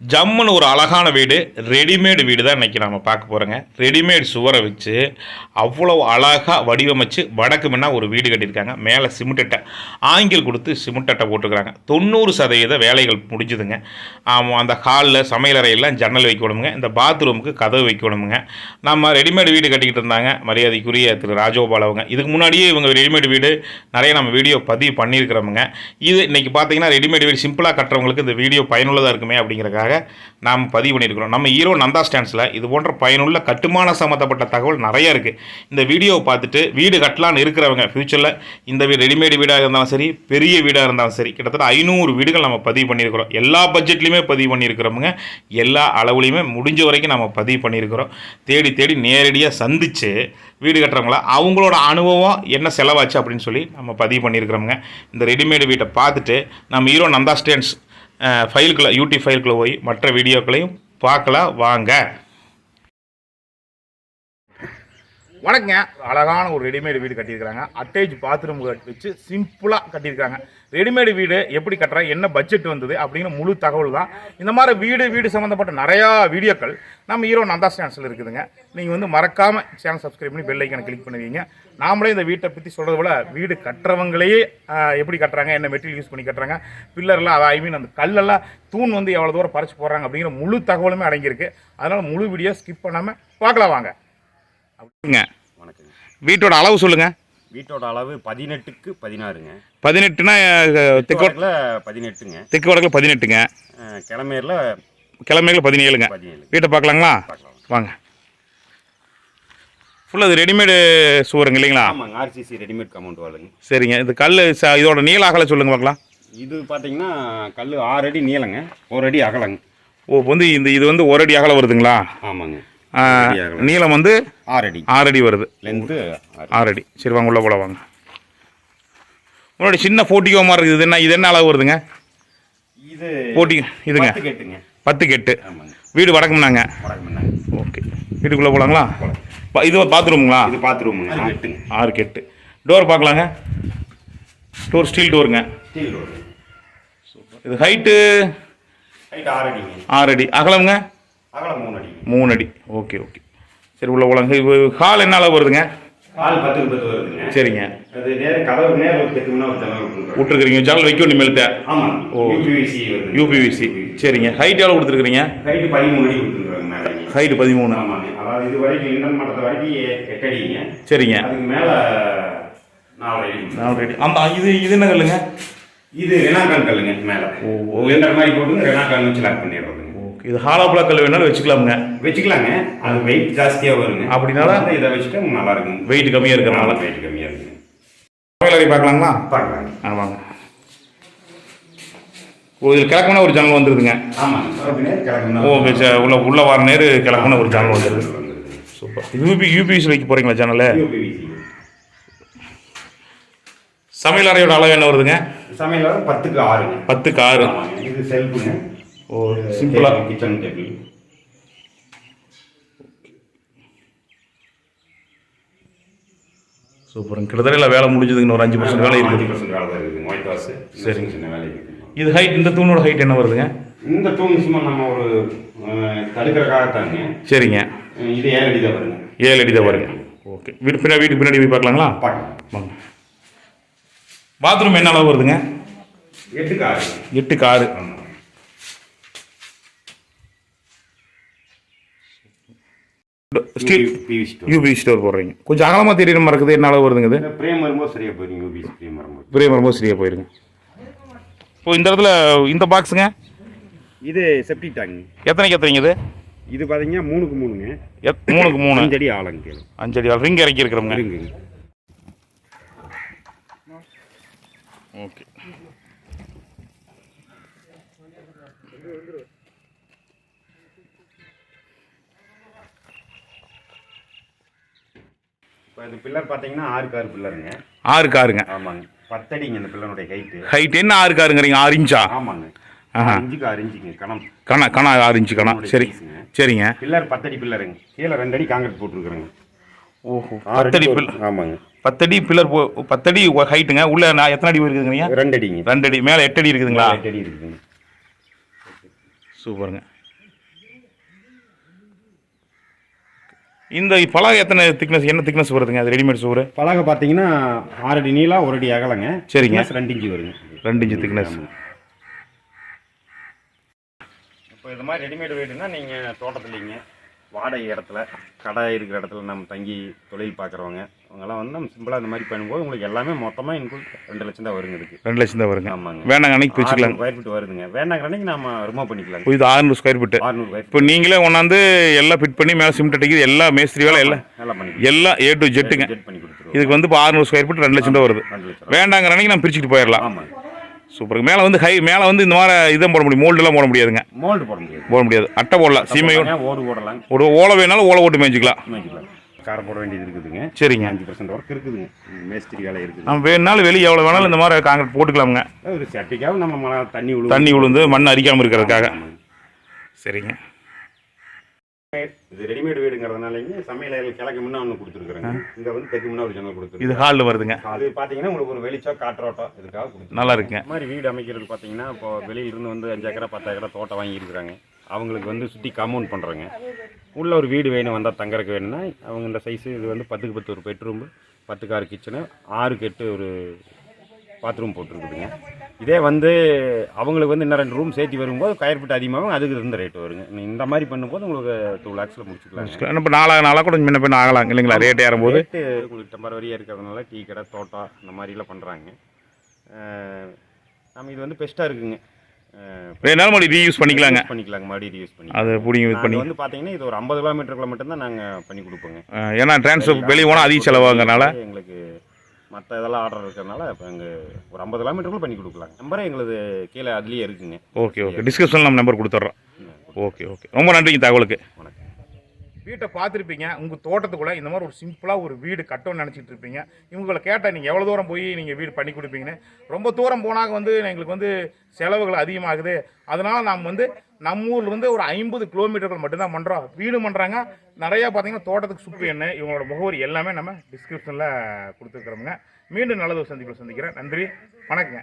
ஜம்முன்னு ஒரு அழகான வீடு ரெடிமேடு வீடு தான் இன்றைக்கி நம்ம பார்க்க போகிறோங்க ரெடிமேட் சுவரை வச்சு அவ்வளோ அழகாக வடிவமைச்சு வடக்கு முன்னா ஒரு வீடு கட்டியிருக்காங்க. மேலே சிமெண்ட் அட்டை ஆங்கில் கொடுத்து சிமெண்ட் அட்டை போட்டுக்கிறாங்க தொண்ணூறு சதவீத வேலைகள் முடிஞ்சுதுங்க. அந்த ஹாலில் சமையலறையெல்லாம் ஜன்னல் வைக்கணுமுங்க இந்த பாத்ரூமுக்கு கதவு வைக்கணுமுங்க நம்ம ரெடிமேடு வீடு கட்டிக்கிட்டு இருந்தாங்க. மரியாதைக்குரிய திரு ராஜகோபால் அவங்க. இதுக்கு முன்னாடியே இவங்க ரெடிமேடு வீடு நிறைய நம்ம வீடியோ பதிவு பண்ணியிருக்கிறோமுங்க. இது இன்றைக்கி பார்த்தீங்கன்னா ரெடிமேடு வீடு சிம்பிளாக கட்டுறவங்களுக்கு இந்த வீடியோ பயனுள்ளதாக இருக்குமே அப்படிங்கிறக்காக நாம் பதிவு பண்ணியிருக்கிறோம். நம்ம ஹீரோ நந்தா ஸ்டாண்ட்ஸில் இது போன்ற பயனுள்ள கட்டுமான சம்மந்தப்பட்ட தகவல் நிறைய இருக்குது இந்த வீடியோவை பார்த்துட்டு வீடு கட்டலான்னு இருக்கிறவங்க ஃப்யூச்சரில் இந்த வீடு ரெடிமேடு வீடாக இருந்தாலும் சரி பெரிய வீடாக இருந்தாலும் சரி கிட்டத்தட்ட ஐநூறு வீடுகள் நம்ம பதிவு பண்ணியிருக்கிறோம். எல்லா பட்ஜெட்லையுமே பதிவு பண்ணியிருக்கிறோமுங்க. எல்லா அளவுலையுமே முடிஞ்ச வரைக்கும் நம்ம பதிவு பண்ணியிருக்கிறோம். தேடி தேடி நேரடியாக சந்தித்து வீடு கட்டுறவங்கள அவங்களோட அனுபவம் என்ன செலவாச்சு அப்படின்னு சொல்லி நம்ம பதிவு பண்ணியிருக்கிறோமுங்க. இந்த ரெடிமேடு வீட்டை பார்த்துட்டு நம்ம ஹீரோ நந்தா ஸ்டேண்ட்ஸ் ஃபைலுக்குள்ளே யூடியூப் ஃபைலுக்குள்ளே போய் மற்ற வீடியோக்களையும் பார்க்கலாம் வாங்க. வணக்கங்க. அழகான ஒரு ரெடிமேடு வீடு கட்டியிருக்கிறாங்க. அட்டேஜ் பாத்ரூம் வச்சு சிம்பிளாக கட்டியிருக்காங்க ரெடிமேடு வீடு எப்படி கட்டுறாங்க என்ன பட்ஜெட் வந்தது? அப்படிங்கிற முழு தகவல் தான். இந்த மாதிரி வீடு வீடு சம்மந்தப்பட்ட நிறையா வீடியோக்கள் நம்ம ஹீரோ நந்தா சேனல்ஸில் இருக்குதுங்க. நீங்கள் வந்து மறக்காமல் சேனல் சப்ஸ்கிரைப் பண்ணி பெல் ஐக்கனை கிளிக் பண்ணுவீங்க. நாமளே இந்த வீட்டை பற்றி சொல்கிறது போல் வீடு கட்டுறவங்களையே எப்படி கட்டுறாங்க? என்ன மெட்டீரியல் யூஸ் பண்ணி கட்டுறாங்க? பில்லர்லாம் ஐ மீன் அந்த கல்லெல்லாம் தூண் வந்து எவ்வளோ தூரம் பறிச்சு போடுறாங்க அப்படிங்கிற முழு தகவலுமே அடங்கியிருக்கு. அதனால் முழு வீடியோ ஸ்கிப் பண்ணாமல் பார்க்கலாம் வாங்க. அப்படிங்க. வணக்கங்க. வீட்டோட அளவு சொல்லுங்கள் வீட்டோட அளவு பதினெட்டுக்கு பதினாறுங்க. பதினெட்டுனா தெற்கு வட- தெற்கு பதினெட்டுங்க. தெற்கு வடக்கில் பதினெட்டுங்க. கிழமையில கிழமைகள் பதினேழுங்க. பதினேழு. வீட்டை பார்க்கலாங்களா? வாங்க. ஃபுல்லாக இது ரெடிமேடு சுவருங்க இல்லைங்களா? ஆமாங்க ஆர்சிசி ரெடிமேட் கமௌண்ட் வாழுங்க சரிங்க. இது கல் ச இதோட நீள அகல சொல்லுங்க பார்க்கலாம். இது பார்த்தீங்கன்னா கல் ஆறு அடி நீளங்க ஒரு அடி அகலங்க. ஓ வந்து இந்த இது வந்து ஒரு அடி அகலம் வருதுங்களா? ஆமாங்க. நீளம் வந்து ஆறு அடி. ஆறு அடி வருது. லென்த்து ஆறு ஆறு அடி. சரி வாங்க உள்ள போல வாங்க. முன்னாடி சின்ன போட்டிக்கோ மாதிரி இருக்குது. இது என்ன இது என்ன அளவு வருதுங்க? இது போட்டி இதுங்க. பத்து ஆமாங்க. வீடு வடக்கும்னாங்க? ஓகே. வீட்டுக்குள்ளே போகலாங்களா இது பாத்ரூமுங்களா? இது பாத்ரூமுங்க. ஆறு எட்டு டோர் பார்க்கலாங்க. டோர் ஸ்டீல் டோருங்க இது ஹைட்டு ஹைட் ஆறு அடிங்க. ஆறு அடி. அகலம்ங்க? அகலம் மூணு அடி மூணு அடி ஓகே ஓகே. சரி உள்ள போலாங்க இது ஹால் என்ன அளவு வருதுங்க? ஆள் பத்துக்கு பத்து வருதுங்க. சரிங்க. அது நேரம் கதவு நேரம் தெற்குனா ஒரு ஜன்னல் விட்டுருக்குறீங்க ஜன்னல் வைக்க இனிமேல்த்த ஆமாம் ஓ. யூபிவிசி யூபிவிசி சரிங்க. ஹைட் எவ்வளோ கொடுத்துருக்குறீங்க? ஹைட்டு பதிமூணு அடி கொடுத்துருக்காங்க மேலே. ஹைட்டு பதிமூணு. அதாவது இது வரைக்கும் இண்டன் மட்டத்தை வரைக்கும் எட்டு அடிங்க. சரிங்க. அதுக்கு மேலே நாலு அடி. நாலு அடி. அந்த இது இது என்ன கல்லுங்க? இது ரெனாக்கான் கல்லுங்க மேலே. ஓ, ஓ. ரெண்டரை மாதிரி போட்டு ரெனாக்கான் வச்சு லாக் பண்ணிடுறதுங்க ஓகே இது ஹாலாப்புலா கல் வேணாலும் வச்சுக்கலாமுங்க. வச்சுக்கலாங்க. அது வெயிட் ஜாஸ்தியாக வருங்க. அப்படினால? இதை வச்சுட்டு நல்லா இருக்கும். வெயிட் கம்மியாக இருக்கிறனால. வெயிட் கம்மியாக இருக்குங்க. சமையலறை பார்க்கலாங்களா? பார்க்கலாங்க ஆ வாங்க. ஓ இதில் கிழக்குனா ஒரு ஜன்னல் வந்துருதுங்க. ஆமாங்க. அப்படின்னா கிழக்கு ஓகே சார் உள்ள உள்ள வர நேரு கிழக்குனா ஒரு ஜன்னல் வந்துருது. வந்துருது. சூப்பர். யூபி யூபிஎஸ் வைக்க போகிறீங்களா யூபிவிசி சமையல் அறையோட அளவு என்ன வருதுங்க? சமையல் பத்துக்கு ஆறுங்க. பத்துக்கு ஆறு. ஆமாங்க. இது செல்ஃபுங்க. ஓ சிம்பிளாக கிச்சன் டேபிள் சூப்பருங்க கிட்டத்தட்ட இல்லை வேலை முடிஞ்சதுங்க ஒரு அஞ்சு பர்சன்ட் வேலை இருக்குது ஒயிட் வாஷ் சரிங்க. சின்ன வேலை இருக்குது இது ஹைட் இந்த தூணோட ஹைட் என்ன வருதுங்க? இந்த தூண் சும்மா நம்ம ஒரு அஹ், தடுக்கிறக்காகத்தாங்க சரிங்க. இது ஏழு அடி தான் வருங்க. ஏழு அடி தான் வருங்க. ஓகே வீடு பின்னாடி வீட்டுக்கு பின்னாடி போய் பார்க்கலாங்களா? பார்க்கலாம். வாங்க. பாத்ரூம் என்ன அளவு வருதுங்க? எட்டுக்கு ஆறு. எட்டுக்கு ஆறு. ஸ்டீல். யூபி ஸ்டோர் போடுறீங்க கொஞ்சம் அகலமாக தெரியுற மாதிரி இருக்குது என்ன அளவு வருதுங்க இது? பிரேம் வரும்போது சரியா போயிருங்க யூபிஎஸ் பிரேம் வரும்போது. பெரிய மரமோ சரியாக போயிருங்க. இப்போ இந்த இடத்துல இந்த பாக்ஸுங்க இது செப்டி டேங்க் எத்தனைக்கு எத்தனைங்க இது? இது பார்த்தீங்கன்னா மூணுக்கு மூணுங்க. எத் மூணுக்கு மூணு. அஞ்சு அடி ஆழங்க கேளு அஞ்சடி ரிங் இறக்கி இருக்கிறோங்க இருங்குங்க ஓகே இப்போ இந்த பில்லர் பார்த்தீங்கன்னா ஆறு பில்லருங்க. ஆறுக்கு ஆறுங்க ஆமாங்க. பத்தடிங்க இந்த பில்லருடைய ஹைட்டு ஹைட் என்ன ஆறுக்கு ஆறுங்கிறீங்க ஆறு இன்ச்சா? ஆமாங்க. அஞ்சுக்கு ஆறு இன்ச்சுங்க கணம். கணா கணா ஆறு இன்ச்சு கணா. சரி. சரிங்க. பில்லர் பத்தடி பில்லருங்க. கீழே ரெண்டு அடி காங்கிரீட் போட்டுருக்குறேங்க. ஓஹோ. ஆறு பத்தடி அடி பில் ஆமாங்க. பத்தடி பில்லர் போ பத்தடி ஹைட்டுங்க உள்ள நான் எத்தனை அடி இருக்குதுங்க ரெண்டு அடிங்க. ரெண்டு அடி. மேலே எட்டு அடி இருக்குதுங்களா? எட்டு அடி இருக்குதுங்க. சூப்பருங்க. இந்த பலகை எத்தனை திக்னஸ் என்ன திக்னஸ் வருதுங்க? அது ரெடிமேட் சுவர்? பலகை பார்த்தீங்கன்னா ஆறு அடி நீளம் ஒரு அடி அகலங்க. சரிங்க. thickness ரெண்டு இன்ச்சு வருங்க ரெண்டு இன்ச்சு திக்னஸ் இப்போ இது மாதிரி ரெடிமேட் வீடுனா நீங்கள் தோட்டத்துலிங்க வாடகை இடத்துல கடை இருக்கிற இடத்துல நம்ம தங்கி தொழில் பார்க்குறவங்க அவங்கெல்லாம் வந்து நம்ம சிம்பிளாக இந்த மாதிரி பண்ணும்போது உங்களுக்கு எல்லாமே மொத்தமாக இன்க்ளூட் ரெண்டு லட்சம் தான் வருங்க இதுக்கு. ரெண்டு லட்சம் தான் வருங்க. ஆமாங்க. வேணாங்க அன்னைக்கு பிரிச்சுக்கலாம் ஸ்கொயர் ஃபீட் வருதுங்க. வேண்டாங்கிற அன்னைக்கு நம்ம ரிமூவ் பண்ணிக்கலாங்க. இது ஆறுநூறு ஸ்கொயர் ஃபீட்டு ஆறுநூறு ஸ்கொயர் இப்போ நீங்களே கொண்டாந்து எல்லாம் ஃபிட் பண்ணி மேலே சிமெண்ட் அடிக்குது எல்லா மேஸ்திரி வேலை எல்லாம் நல்லா பண்ணிக்கலாம் எல்லாம் ஏ டு ஜெட்டுங்க ஜெட் பண்ணி கொடுத்துருவோம். இதுக்கு வந்து இப்போ ஆறுநூறு ஸ்கொயர் ஃபீட் ரெண்டு லட்சம் தான் வருது. ரெண்டு லட்சம். வேண்டாங்கிற அன்னைக்கு நம்ம பிரிச்சுட்டு போயிடலாம். ஆமாங்க. சூப்பர் மேலே வந்து ஹை மேலே வந்து இந்த மாதிரி இதான் போட முடியும். மோல்டெல்லாம் போட முடியாதுங்க. மோல்டு போட முடியாது. போட முடியாது. அட்டை போடலாம். சீமையோட ஓடு போடலாம் ஒரு ஓலை வேணாலும் ஓலை ஓட்டு மேய்ச்சிக்கலாம் மேய்க்கலாம் காரை போட வேண்டியது இருக்குதுங்க. சரிங்க. அஞ்சு பர்சன்ட் ஒர்க் இருக்குதுங்க. மேஸ்திரி வேலை இருக்குது. நம்ம வேணுனாலும் வெளியே எவ்வளோ வேணாலும் இந்த மாதிரி காங்கிரீட் போட்டுக்கலாமுங்க. ஒரு சட்டிக்காக நம்ம மழை தண்ணி விழுவும் தண்ணி விழுந்து மண் அரிக்காமல் இருக்கிறதுக்காக. சரிங்க. இது ரெடிமேட் வீடுங்கிறதுனாலங்க சமையல் அறையில் கிழக்கு முன்ன ஒன்று கொடுத்துருக்குறேங்க. இங்கே வந்து தெற்கு முன்ன ஒரு ஜன்னல் கொடுத்துருக்கு இது ஹாலில் வருதுங்க. அது பார்த்தீங்கன்னா உங்களுக்கு ஒரு வெளிச்சம் காற்றோட்டம் இதுக்காக கொடுத்து நல்லா இருக்குங்க. இந்த மாதிரி வீடு அமைக்கிறது பார்த்தீங்கன்னா இப்போ வெளியிலிருந்து வந்து அஞ்சு ஏக்கரா பத்து ஏக்கரா தோட்டம் வாங்கியிருக்கிறாங்க. அவங்களுக்கு வந்து சுற்றி காம்பவுண்ட் பண்ணுறாங்க உள்ள ஒரு வீடு வேணும் வந்தால் தங்கறதுக்கு வேணும்னா அவங்க இந்த சைஸு இது வந்து பத்துக்கு பத்து ஒரு பெட்ரூம் பத்துக்கு ஆறு கிச்சனு ஆறுக்கு எட்டு ஒரு பாத்ரூம் போட்டிருக்குதுங்க. இதே வந்து அவங்களுக்கு வந்து இன்னும் ரெண்டு ரூம் சேர்த்து வரும்போது கயர் ஃபீட் அதிகமாகும் அதுக்கு இருந்த ரேட் வருங்க. இந்த மாதிரி பண்ணும்போது உங்களுக்கு டூ லேக்ஸில் முடிச்சுக்கலாம். இப்போ நாளாக நாளாக கூட முன்ன பின்ன ஆகலாம் இல்லைங்களா? ரேட் ஏறும்போது. ரேட்டு உங்களுக்கு டெம்பரவரியாக இருக்கிறதுனால டீ கடை தோட்டம் இந்த மாதிரிலாம் பண்ணுறாங்க நம்ம இது வந்து பெஸ்ட்டாக இருக்குங்க. வேணாலும் மறுபடியும் ரீயூஸ் பண்ணிக்கலாங்க. பண்ணிக்கலாங்க மறுபடியும் யூஸ் பண்ணி அது பிடிங்க இது பண்ணி வந்து பார்த்தீங்கன்னா இது ஒரு ஐம்பது கிலோமீட்டருக்குள்ள மட்டும்தான் நாங்கள் பண்ணி கொடுப்போங்க. ஏன்னா டிரான்ஸ்ஃபர் வெளியே போனால் அதிக செலவாகிறனால எங்களுக்கு மற்ற இதெல்லாம் ஆர்டர் இருக்கிறதுனால இப்போ எங்கள் ஒரு ஐம்பது கிலோமீட்டருக்குள்ள பண்ணி கொடுக்கலாம் நம்பரே எங்களுக்கு கீழே அதுலேயே இருக்குங்க. ஓகே ஓகே டிஸ்கிரிப்ஷனில் நம்ம நம்பர் கொடுத்துட்றோம். ஓகே ஓகே ரொம்ப நன்றிங்க தகவலுக்கு. வணக்கம். வீட்டை பார்த்துருப்பீங்க. உங்கள் தோட்டத்துக்குள்ளே இந்த மாதிரி ஒரு சிம்பிளாக ஒரு வீடு கட்டணும்னு நினச்சிட்டு இருப்பீங்க. இவங்களை கேட்டால் நீங்கள் எவ்வளோ தூரம் போய் நீங்கள் வீடு பண்ணி கொடுப்பீங்கன்னு. ரொம்ப தூரம் போனாக்க வந்து எங்களுக்கு வந்து செலவுகள் அதிகமாகுது. அதனால் நாம் வந்து நம்ம ஊர்லேருந்து ஒரு ஐம்பது கிலோமீட்டர்கள் மட்டும்தான் பண்ணுறோம் வீடு பண்ணுறாங்க நிறையா பார்த்தீங்கன்னா தோட்டத்துக்கு சுப்பு என்ன இவங்களோட முகவரி எல்லாமே நம்ம டிஸ்கிரிப்ஷனில் கொடுத்துருக்குறோமுங்க. மீண்டும் நல்லது சந்திப்பில் சந்திக்கிறேன். நன்றி. வணக்கங்க.